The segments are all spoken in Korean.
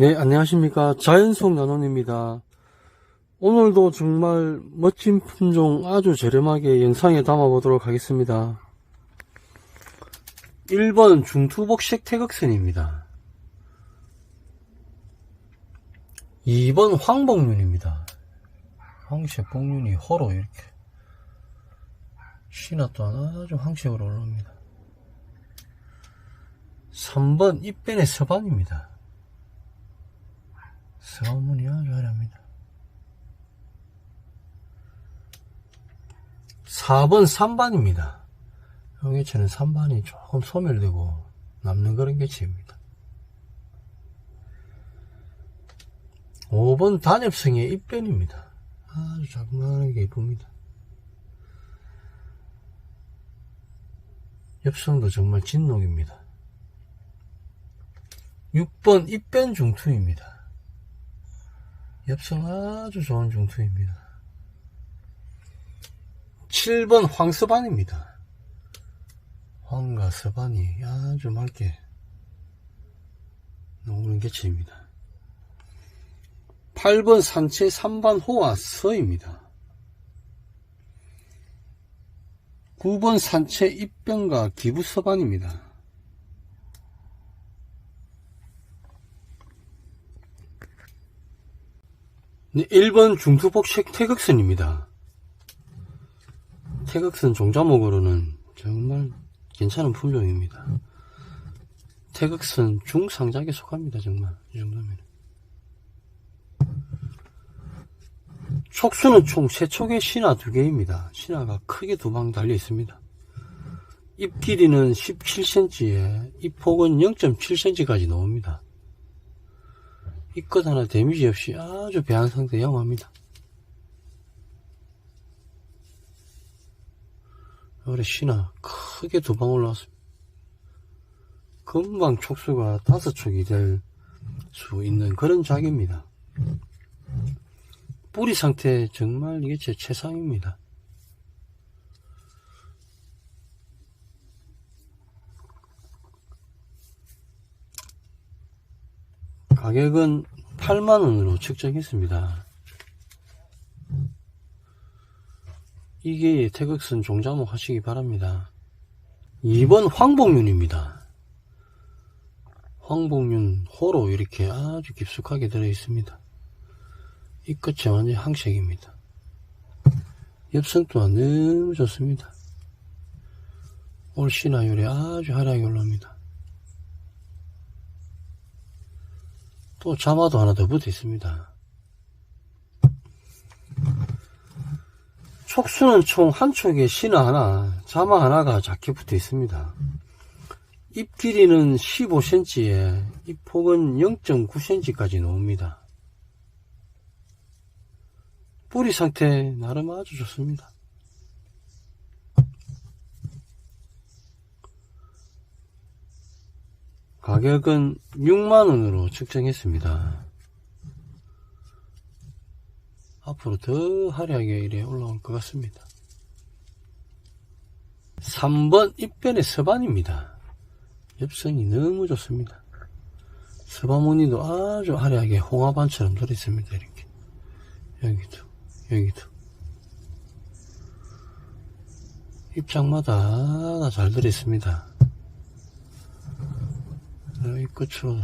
네, 안녕하십니까. 자연속 나눔입니다. 오늘도 정말 멋진 품종 아주 저렴하게 영상에 담아보도록 하겠습니다. 1번 중투복식 태극선입니다. 2번 황복륜입니다. 황색 복륜이 호로 이렇게 신화 또한 아주 황색으로 올라옵니다. 3번 입변의 서반입니다. 서문이 아주 화려합니다. 4번 3반입니다. 이 개체는 3반이 조금 소멸되고 남는 그런 개체입니다. 5번 단엽성의 입변입니다. 아주 자그마하게 이쁩니다. 엽성도 정말 진녹입니다. 6번 입변 중투입니다. 엽성 아주 좋은 중투입니다. 7번 황서반입니다. 황과 서반이 아주 맑게 나오는 개체입니다. 8번 산채 3반 호와 서입니다. 9번 산채 입변과 기부 서반입니다. 1번 중투복식 태극선입니다. 태극선 종자목으로는 정말 괜찮은 품종입니다. 태극선 중상작에 속합니다, 정말. 이 정도면. 촉수는 총 3촉의 신화 2개입니다. 신화가 크게 두 방 달려 있습니다. 잎 길이는 17cm에 잎 폭은 0.7cm까지 나옵니다. 이 것 하나 데미지 없이 아주 배한 상태 영합니다. 올해 신화 크게 두 방 올라왔습니다. 금방 촉수가 다섯 촉이 될 수 있는 그런 작입니다. 뿌리 상태 정말 이게 제 최상입니다. 가격은 8만원으로 측정했습니다. 이게 태극선 종자목 하시기 바랍니다. 2번 황복륜입니다. 황복륜 호로 이렇게 아주 깊숙하게 들어 있습니다. 이 끝이 완전 항색입니다. 엽성 또한 너무 좋습니다. 올 신화율이 아주 화려하게 올라옵니다. 또 자마도 하나 더 붙어 있습니다. 촉수는 총 한 촉에 신화 하나, 자마 하나가 작게 붙어 있습니다. 잎 길이는 15cm에 잎 폭은 0.9cm까지 나옵니다. 뿌리 상태 나름 아주 좋습니다. 가격은 6만원으로 측정했습니다. 앞으로 더 화려하게 이래 올라올 것 같습니다. 3번 입변의 서반입니다. 엽성이 너무 좋습니다. 서반무늬도 아주 화려하게 홍화반처럼 들어있습니다. 이렇게 여기도 여기도 입장마다 다 잘 들어있습니다. 이 끝으로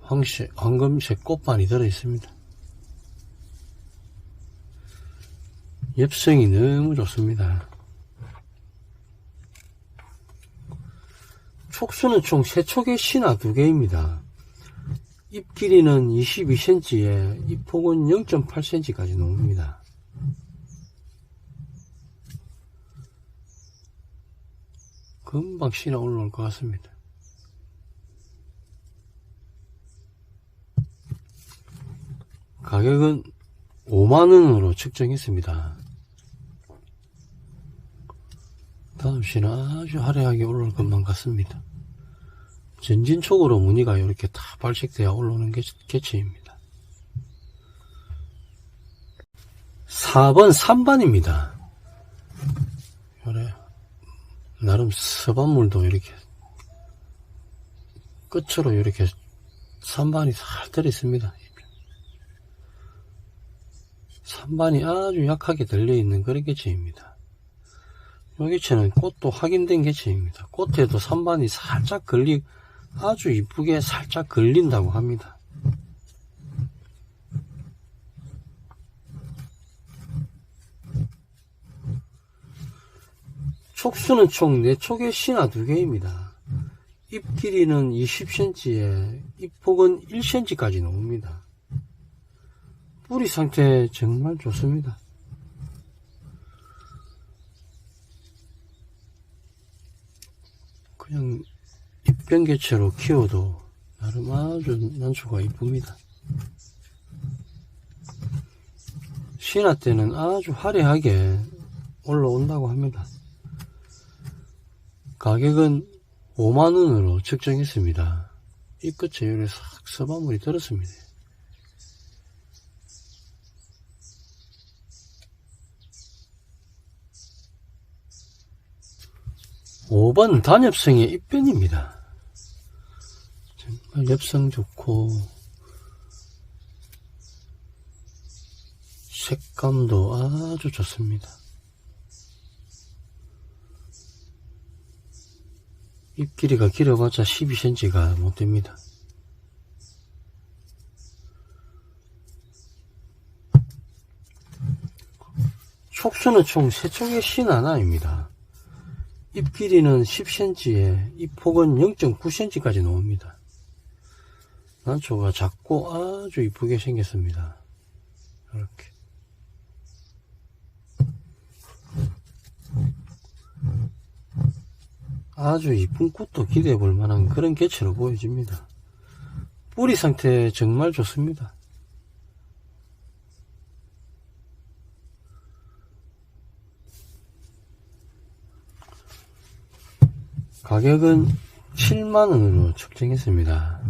황색, 황금색 꽃반이 들어있습니다. 엽성이 너무 좋습니다. 촉수는 총 3촉의 신화 2개입니다. 잎 길이는 22cm에 잎 폭은 0.8cm까지 나옵니다. 금방 신화 올라올 것 같습니다. 가격은 5만원으로 측정했습니다. 다음 시는 아주 화려하게 올라올 것만 같습니다. 전진촉으로 무늬가 이렇게 다 발색되어 올라오는 개, 개체입니다. 4번 3반입니다. 그래 나름 서반물도 이렇게 끝으로 이렇게 산반이 살들 있습니다. 산반이 아주 약하게 들려있는 그런 개체입니다. 이 개체는 꽃도 확인된 개체입니다. 꽃에도 산반이 살짝 걸리, 아주 이쁘게 살짝 걸린다고 합니다. 촉수는 총 4촉의 신화 2개입니다. 잎 길이는 20cm에 잎폭은 1cm까지 나옵니다. 뿌리 상태 정말 좋습니다. 그냥 잎병개체로 키워도 나름 아주 난초가 이쁩니다. 신화 때는 아주 화려하게 올라온다고 합니다. 가격은 5만원으로 측정했습니다. 이 끝에 요래 싹 서바물이 들었습니다. 5번 단엽성의 입변입니다. 정말 엽성 좋고 색감도 아주 좋습니다. 잎 길이가 길어봤자 12cm가 못 됩니다. 촉수는 총 3촉의 신 하나입니다. 잎 길이는 10cm에 잎 폭은 0.9cm까지 나옵니다. 난초가 작고 아주 이쁘게 생겼습니다. 이렇게. 아주 이쁜 꽃도 기대해 볼 만한 그런 개체로 보여집니다. 뿌리 상태 정말 좋습니다. 가격은 7만원으로 측정했습니다.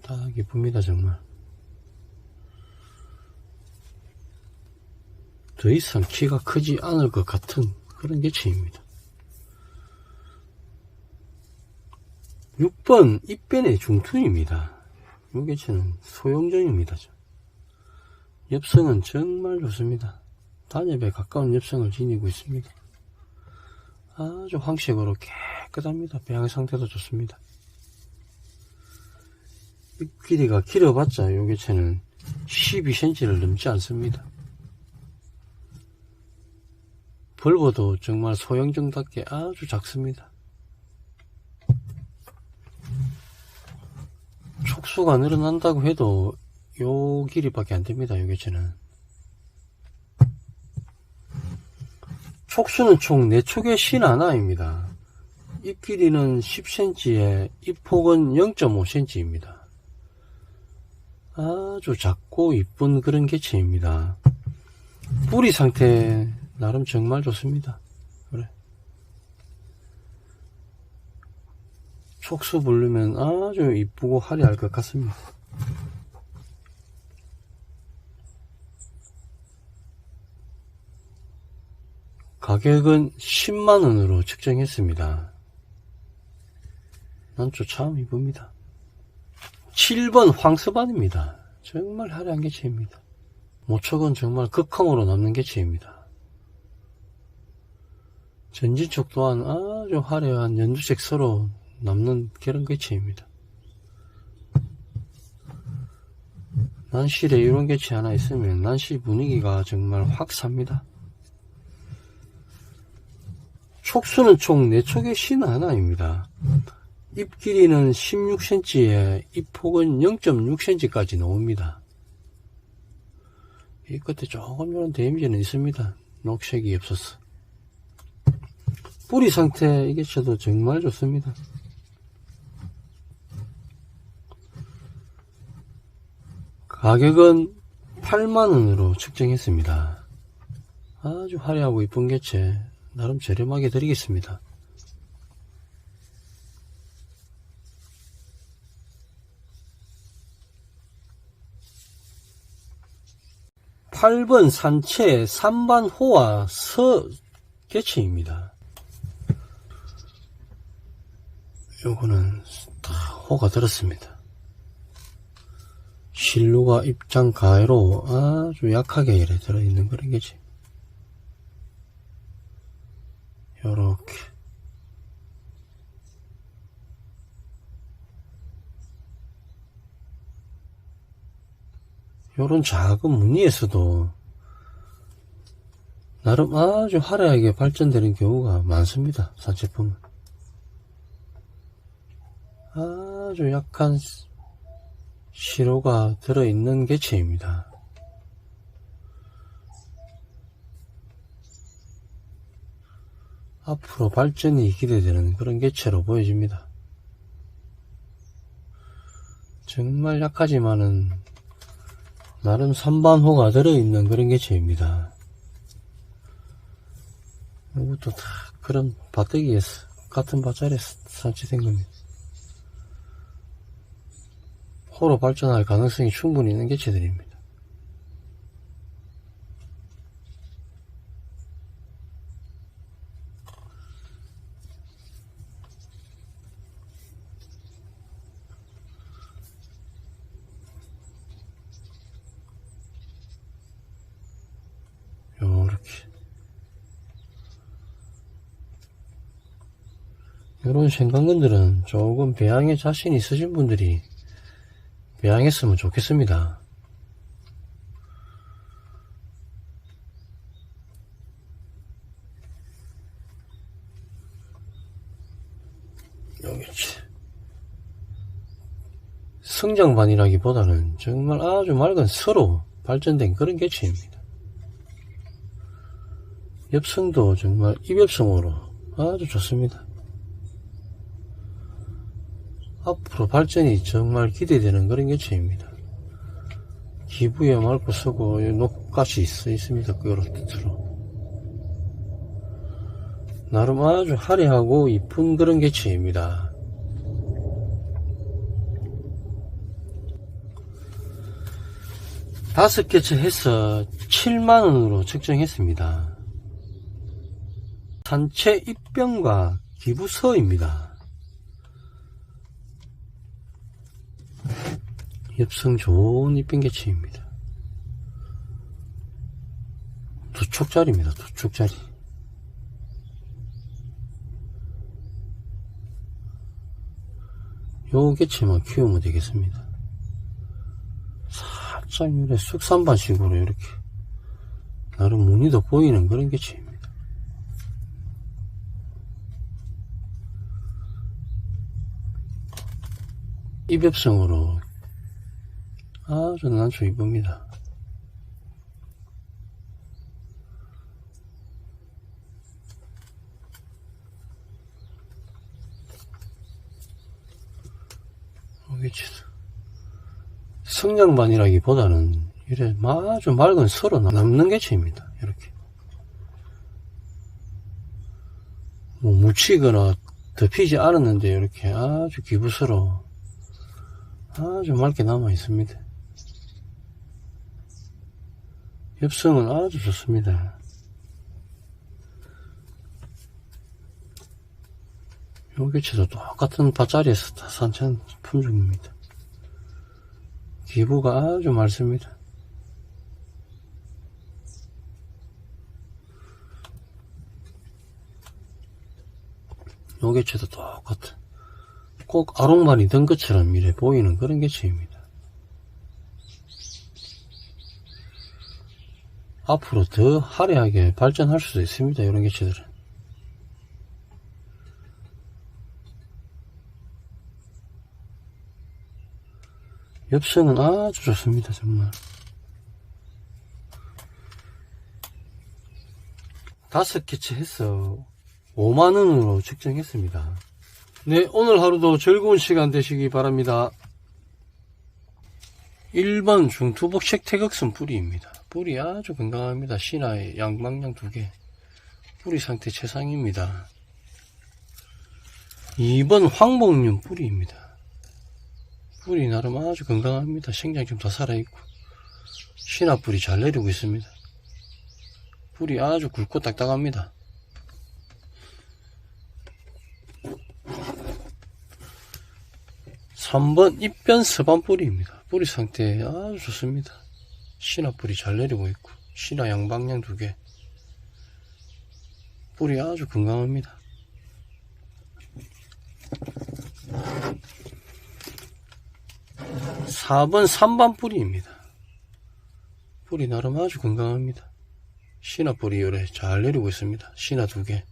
딱 이쁩니다, 정말. 더 이상 키가 크지 않을 것 같은 그런 개체입니다. 6번 입변의 중투입니다. 이 개체는 소형종입니다. 엽성은 정말 좋습니다. 단엽에 가까운 엽성을 지니고 있습니다. 아주 황색으로 깨끗합니다. 배양 상태도 좋습니다. 잎 길이가 길어봤자 요 개체는 12cm를 넘지 않습니다. 벌보도 정말 소형종답게 아주 작습니다. 촉수가 늘어난다고 해도 요 길이밖에 안 됩니다. 요 개체는. 촉수는 총 4촉의 신 하나입니다. 잎 길이는 10cm에 잎 폭은 0.5cm입니다. 아주 작고 이쁜 그런 개체입니다. 뿌리 상태 나름 정말 좋습니다. 그래. 촉수 부르면 아주 이쁘고 화려할 것 같습니다. 가격은 10만원으로 측정했습니다. 난초 참 이쁩니다. 7번 황스반입니다. 정말 화려한 개체입니다. 모촉은 정말 극황으로 남는 개체입니다. 전진촉 또한 아주 화려한 연두색 서로 남는 그런 개체입니다. 난실에 이런 개체 하나 있으면 난실 분위기가 정말 확 삽니다. 촉수는 총 4촉의 신 하나입니다. 잎 길이는 16cm에 잎 폭은 0.6cm까지 나옵니다. 이 끝에 조금 이런 데미지는 있습니다. 녹색이 없어서. 뿌리 상태 이게 저도 정말 좋습니다. 가격은 8만원으로 측정했습니다. 아주 화려하고 이쁜 개체 나름 저렴하게 드리겠습니다. 8번 산채 3반 호와 서 개체입니다. 요거는 다 호가 들었습니다. 실루가 입장 가해로 아주 약하게 이래 들어있는 그런 게지. 요렇게. 요런 작은 무늬에서도 나름 아주 화려하게 발전되는 경우가 많습니다. 산제품은. 아주 약한 시로가 들어있는 개체입니다. 앞으로 발전이 기대되는 그런 개체로 보여집니다. 정말 약하지만은 나름 선반호가 들어있는 그런 개체입니다. 이것도 다 그런 밭대기에서 같은 밭자리에서 산치된 겁니다. 호로 발전할 가능성이 충분히 있는 개체들입니다. 요렇게 요런 생강근들은 조금 배양에 자신 있으신 분들이 배양했으면 좋겠습니다. 여기지. 성장반이라기보다는 정말 아주 맑은 서로 발전된 그런 개체입니다. 엽성도 정말 입엽성으로 아주 좋습니다. 앞으로 발전이 정말 기대되는 그런 개체입니다. 기부에 맑고 쓰고 녹같이 있어 있습니다. 그렇듯으로 나름 아주 화려하고 이쁜 그런 개체입니다. 다섯 개체 해서 7만원으로 책정했습니다. 산채 입병과 기부서입니다. 엽성 좋은 입병개체입니다. 두 축짜리입니다. 두 축짜리. 요 개체만 키우면 되겠습니다. 살짝 이래 쑥산반식으로 이렇게 나름 무늬도 보이는 그런 개체입니다. 입엽성으로 아주 난초 이쁩니다. 위치도 성장반이라기보다는 이래 아주 맑은 서로 남는 개체입니다. 이렇게 뭐 묻히거나 덮이지 않았는데 이렇게 아주 기부스러워 아주 맑게 남아 있습니다. 엽성은 아주 좋습니다. 요 개체도 똑같은 밭자리에서 다 산천 품종입니다. 기부가 아주 맑습니다. 요 개체도 똑같은 꼭 아롱만이 든 것처럼 이래 보이는 그런 개체입니다. 앞으로 더 화려하게 발전할 수도 있습니다. 이런 개체들은. 엽성은 아주 좋습니다. 정말. 다섯 개체 해서 5만원으로 측정했습니다. 네, 오늘 하루도 즐거운 시간 되시기 바랍니다. 1번 중투복색 태극선 뿌리입니다. 뿌리 아주 건강합니다. 신화의 양방향 두 개. 뿌리 상태 최상입니다. 2번 황복륜 뿌리입니다. 뿌리 나름 아주 건강합니다. 생장 좀더 살아있고. 신화 뿌리 잘 내리고 있습니다. 뿌리 아주 굵고 딱딱합니다. 3번 입변 서반 뿌리입니다. 뿌리 상태 아주 좋습니다. 신화 뿌리 잘 내리고 있고 신화 양방향 두 개. 뿌리 아주 건강합니다. 사번 3반 뿌리입니다. 뿌리 나름 아주 건강합니다. 신화 뿌리 요래 잘 내리고 있습니다. 신화 두 개.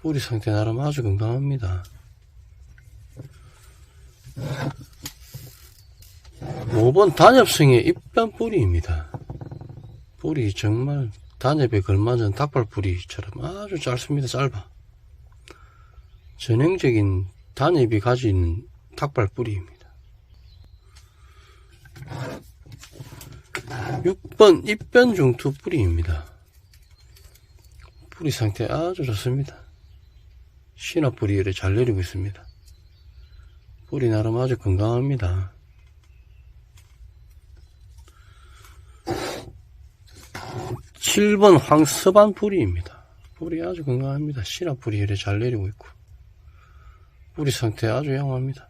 뿌리 상태 나름 아주 건강합니다. 5번 단엽성의 입변 뿌리입니다. 뿌리 정말 단엽에 걸맞은 닭발 뿌리처럼 아주 짧습니다. 짧아. 전형적인 단엽이 가진 닭발 뿌리입니다. 6번 입변 중투 뿌리입니다. 뿌리 상태 아주 좋습니다. 신화 뿌리를 잘 내리고 있습니다. 뿌리 나름 아주 건강합니다. 7번 황서반 뿌리입니다. 뿌리 아주 건강합니다. 시라 뿌리 이래 잘 내리고 있고 뿌리 상태 아주 양호합니다.